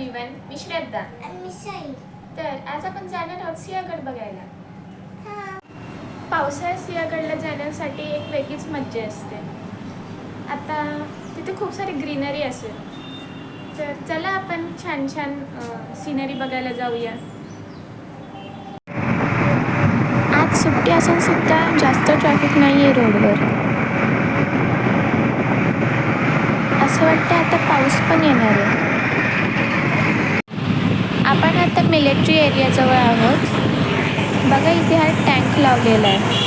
Everyone मी श्रद्धा तर आज आपण जाणार आहोत सिंहगड बघायला. पावसाळ्यात सिंहगडला जाण्यासाठी एक वेगळीच मज्जा असते. आता तिथे खूप सारी ग्रीनरी असेल. तर चला आपण छान छान सिनरी बघायला जाऊया. आज सुट्टी असून सुद्धा जास्त ट्रॅफिक नाही आहे रोडवर असं वाटतं आता पाऊस पण येणार आहे आपण आता मिलिटरी एरियाजवळ आहोत. बघा इथे हा टँक लावलेला आहे.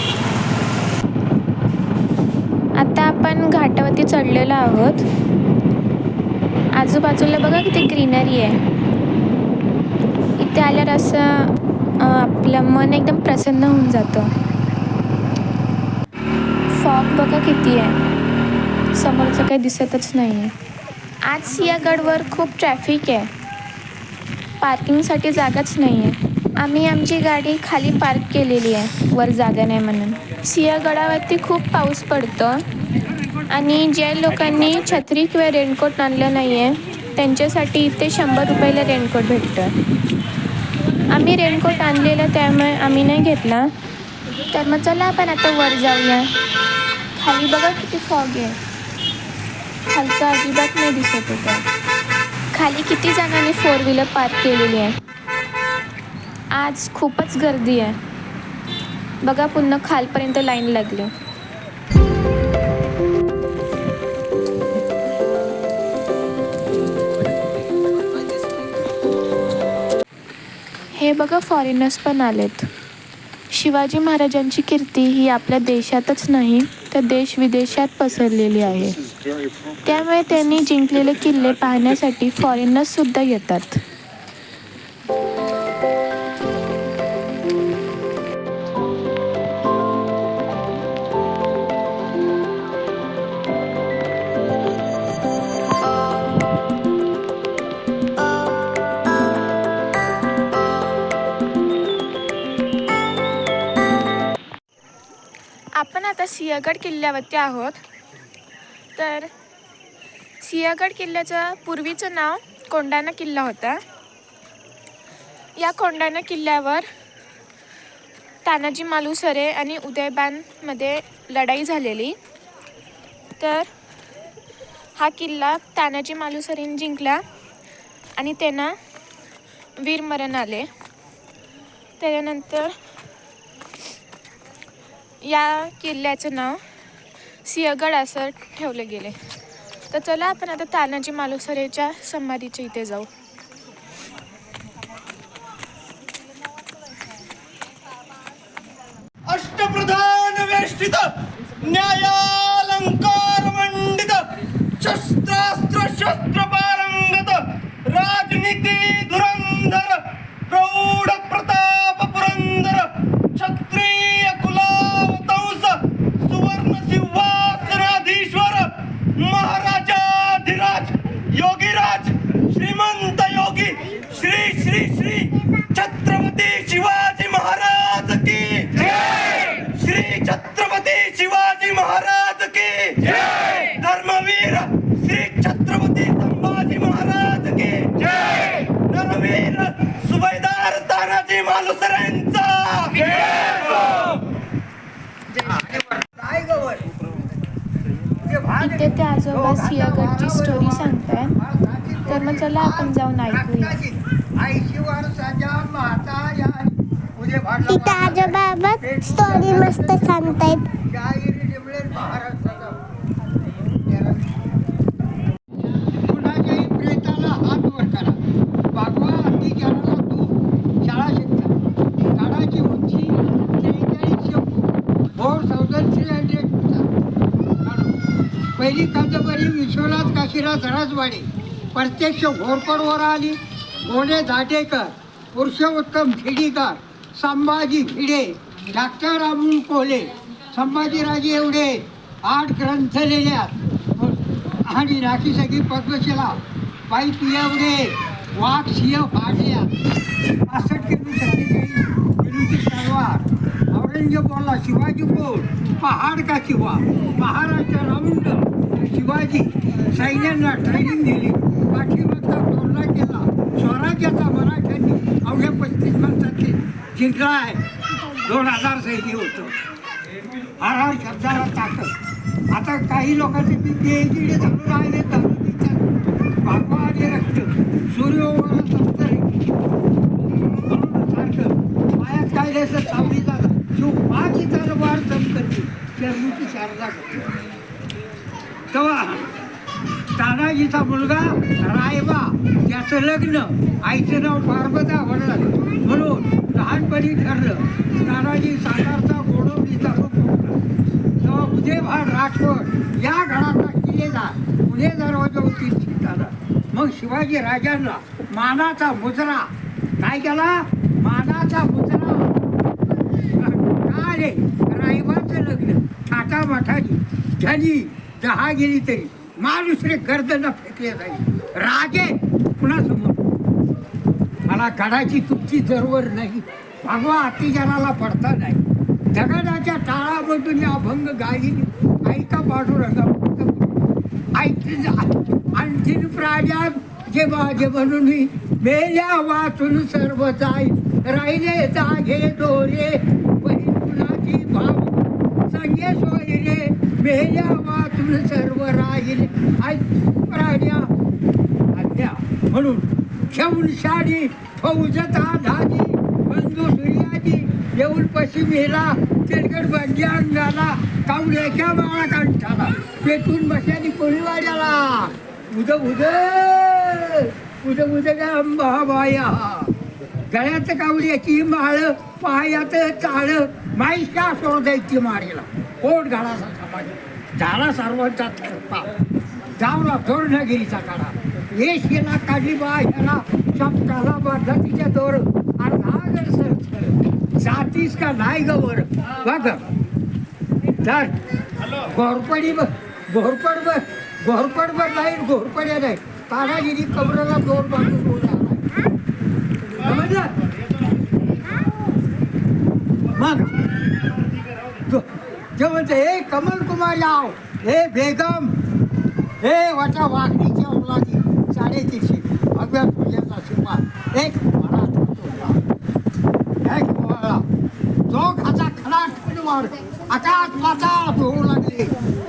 आता आपण घाटावरती चढलेलो आहोत. आजूबाजूला बघा किती ग्रीनरी आहे. इथे आल्यावर असं आपलं मन एकदम प्रसन्न होऊन जातं. फॉग बघा किती आहे. समोरचं काही दिसतच नाही आहे आज सिंहगडवर खूप ट्रॅफिक आहे. पार्किंगसाठी जागाच नाही आहे आम्ही आमची गाडी खाली पार्क केलेली आहे. वर जागा नाही म्हणून. सिंहगडावरती खूप पाऊस पडतो. आणि ज्या लोकांनी छत्री किंवा रेनकोट आणलं नाही आहे त्यांच्यासाठी इथे शंभर रुपयाला रेनकोट भेटतं आम्ही रेनकोट आणलेलं त्यामुळे आम्ही नाही घेतला. तर मग चला आपण आता वर जाऊया. खाली बघा किती फॉग आहे. खालचं अजिबात नाही दिसत होतं. खाली किती जणांनी फोर व्हीलर पार्क केलेली आहे? आज खूपच गर्दी आहे. बघा पुन्हा खालपर्यंत लाईन लागली. हे बघा फॉरेनर्स पण आलेत. शिवाजी महाराजांची कीर्ती ही आपल्या देशातच नाही तर देश विदेशात पसरलेली आहे. त्यामुळे त्यांनी जिंकलेले किल्ले पाहण्यासाठी फॉरेनर्स सुद्धा येतात. आपण आता सिंहगड किल्ल्यावरती आहोत. तर सिंहगड किल्ल्याचं पूर्वीचं नाव कोंडाणा किल्ला होता. या कोंडाणा किल्ल्यावर तानाजी मालुसरे आणि उदयबानमध्ये लढाई झालेली. तर हा किल्ला तानाजी मालुसरेने जिंकला आणि त्यांना वीरमरण आले. त्याच्यानंतर या किल्ल्याचं नाव सिंहगड असं ठेवले गेले. तर चला आपण आता तानाजी मालुसरेच्या समाधीच्या इथे जाऊ. अष्टप्रधान वेष्टित न्याया ते आजोबा सिंहगडची स्टोरी सांगतायत तर मग चला आपण जाऊन ऐकूया. तिथं आजोबा स्टोरी मस्त सांगतायत. पहिली कादंबरी विश्वनाथ काशीनाथ रसवाडी प्रत्यक्ष घोरपडवर आली. मोने धाटेकर पुरुषोत्तम खिडीकर संभाजी भिडे डॉक्टर अमोल कोले संभाजीराजे एवढे आठ ग्रंथ लिहिल्यात. आणि राखी सगळी पद्मशिला बाई पियावडे वाघ सिंह फाडल्या पासष्ट किलो सत्तेचाळीस किलोची औरंगजेब बोलला शिवाजी बोल पहाड का किंवा? महाराष्ट्र रामंड शिवाजी सैन्यांना ट्रेनिंग दिली. पाठीमागचा तोरणा केला. स्वराज्याचा मराठ्यांनी अवघ्या पस्तीस माणसांनी जिंकला आहे. दोन हजार सैन्य होतं. आराम शब्दाला ताकद. आता काही लोकांचे पीक किडे चालू राहिले चालू पिकतात भागवा आणि रक्त. सूर्योवरच सारखं पायात काय द्यायचं? सावली जागा शिव पाच इतर वाढ कमी करते शर्मीची शारदा तेव्हा तानाजीचा मुलगा रायबा त्याचं लग्न आईचं नाव पार्वता वडला म्हणून लहानपणी ठरलं. तानाजी साकारचा गोडवणीचा रूप तेव्हा उदयभान राठोड या घराचा किल्लेदार पुणे दरवाजा होती सीताला मग शिवाजी राजांना मानाचा मुजरा. काय केला? मानाचा मुजरा काय रे रायबाचं लग्न थाटा माठाची धनी दहा गेली तरी माणुसरे गर्दन फेकले जाईल. राजे पुन्हा समोर मला गडाची तुमची जरूर नाही. भगवा अतिजनाला पडता नाही. दगडाच्या टाळामधून या अभंग गायली ऐका पांडुरंगा ऐक आणखीन प्राजा जे माझे म्हणून मेल्या वाचून सर्व जाईल. राहिले जागे दोरे भाव संगे सोयरे मेल्या वाचून सर्व राहील. ऐक प्राण्या आज्ञा. म्हणून घेऊन साडी फौजता धाजी बंधू सूर्याजी येऊन पश्चिमेला तेलगड भाग्य अंगाला कावड्याच्या बाळा कंठाला पेटून बशानी कोळीवाड्याला उद उद उद उद अंबाबाया गळ्यात कावड्याची माळ पायात चाळ माईशा शोधायची मारीला? कोट घालाचा समाज? झाला सर्वांचा थरपा जावला धोरणगिरीचा काढा. येशीला काढली बा ह्याला शब्दाला बांधला तिच्या दोर. अर्धा सर जातीस का नाही गवर बघ. तर घोरपडी बघ. घोरपड बघ. घोरपड बघ नाही घोरपड्या नाही. तानागिरी कमरेला दोर बाजू समजलं मग तो- ते म्हणते हे कमल कुमार याव हे बेगम हे वाटा वाघणीच्या मुलाची साडेतीनशे भगव्या फुल्याचा शिवार एक मला एक मला तो खाचा खडा खडवार आकाश पाताळ होऊ लागले.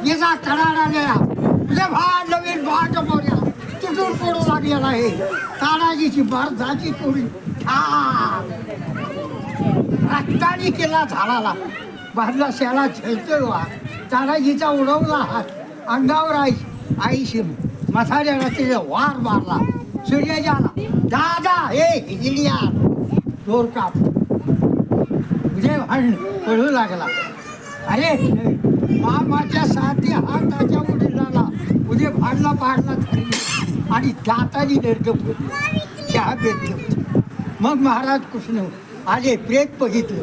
येजा कडाड आलेला तुझे भाड नवीन भाट मोर्या. तुटून पडू लागलेला आहे तानाजीची भारताची तोडी ठाक रक्ताने केला झाडाला. बाजला शेळा झेलतोय वा. तानाजीचा उडवला हात. अंगावर आई शिम. मसाल्या रात्रीला वार मारला. सूर्याच्या आला दादा हे हिजलिया दोर काप. उदय भांड पळू लागला. अरे मामाच्या साथी हाताच्या उडीला उदय भांडला पाडला धरली आणि दातानी दर्द फुटली चहा पेटली मग महाराज कृष्ण आले प्रेत बघितलं.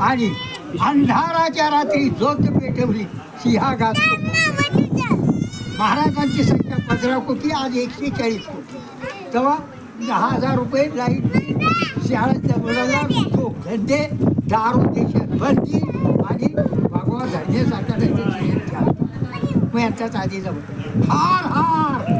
आणि अंधाराच्या रात्री जोत पेटवली सिंहाघात महाराजांची संख्या पंधरा कोटी आज एकशे चाळीस कोटी. तेव्हा दहा हजार रुपये लाइट शाळेच्या मुलाला तो धंदे दारू देशात बंदी आणि भगवा धान्य साठवण्याचे मग यांच्याच आधी जाऊ हार हार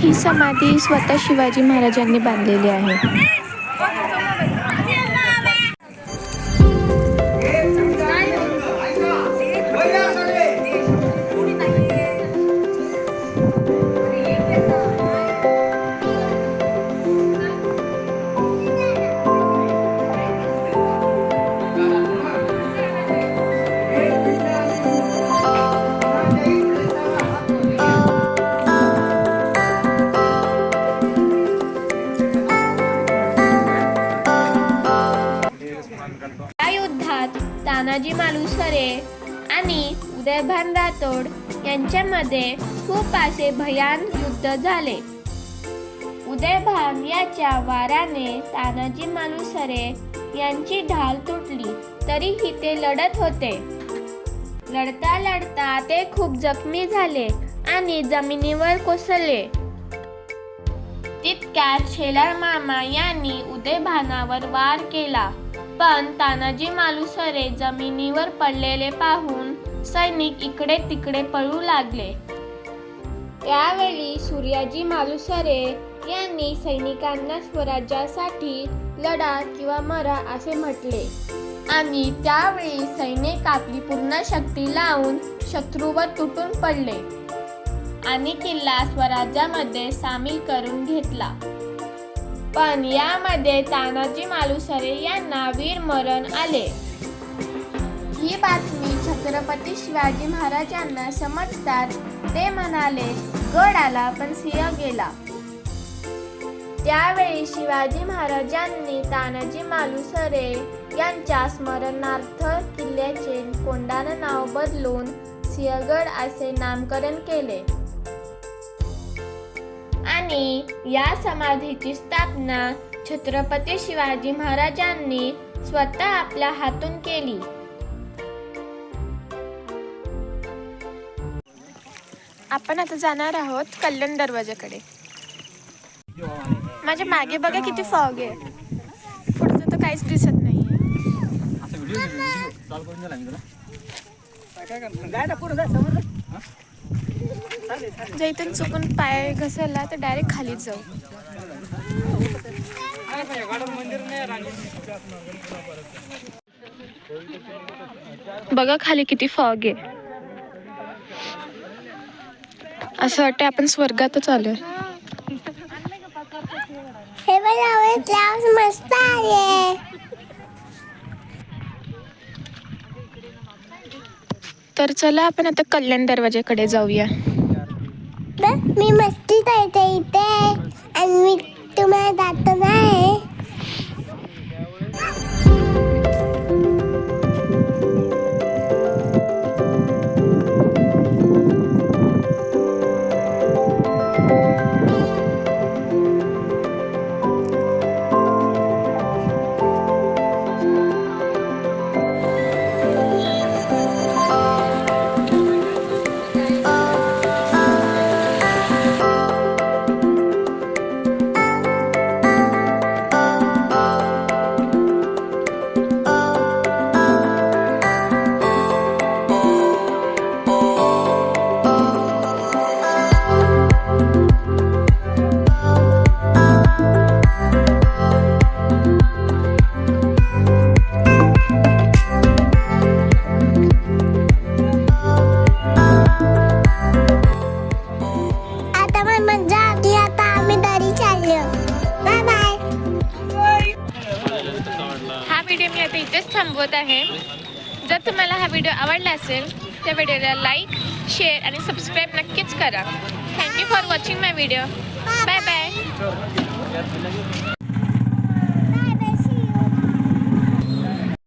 ही समाधी स्वतः शिवाजी महाराजांनी बांधलेली आहे. तानाजी मालुसरे आणि उदयभान राठोड यांच्यामध्ये खूप असे भयान युद्ध झाले. उदयभान याच्या वाराने तानाजी मालुसरे यांची ढाल तुटली तरीही ते लढत होते. लढता लढता ते खूप जखमी झाले आणि जमिनीवर कोसळले. तितक्यात शेलार मामा यांनी उदयभानावर वार केला. पण तानाजी मालुसरे जमिनीवर पडलेले पाहून सैनिक इकडे तिकडे पळू लागले. त्यावेळी सूर्याजी मालुसरे यांनी सैनिकांना स्वराज्यासाठी लढा किंवा मरा असे म्हटले. आणि त्यावेळी सैनिक आपली पूर्ण शक्ती लावून शत्रूवर तुटून पडले. आणि किल्ला स्वराज्यामध्ये सामील करून घेतला. पण यामध्ये तानाजी मालुसरे यांना वीरमरण आले. ही बातमी छत्रपती शिवाजी महाराजांना समजताच ते म्हणाले गड आला पण सिंह गेला. त्यावेळी शिवाजी महाराजांनी तानाजी मालुसरे यांच्या स्मरणार्थ किल्ल्याचे कोंडाणं नाव बदलून सिंहगड असे नामकरण केले. आणि या समाधीची स्थापना छत्रपती शिवाजी महाराजांनी स्वतः आपल्या हातून केली. आपण आता जाणार आहोत कल्याण दरवाजाकडे माझ्या मागे बघा किती फॉग आहे. पुढचं तर काहीच दिसत नाहीये. जर इथून चुकून पाय घसरला तर डायरेक्ट खाली जाऊ. बघा खाली किती फॉग आहे. असं वाटतं आपण स्वर्गातच आलोय. हे बघा मस्त आहे. तर चला आपण आता कल्याण दरवाजाकडे जाऊया. मी मस्ती करते इथे. आहे. जर तुम्हाला हा व्हिडिओ आवडला असेल त्या व्हिडिओला लाईक शेअर आणि सबस्क्राईब नक्कीच करा. Thank you for watching my video bye bye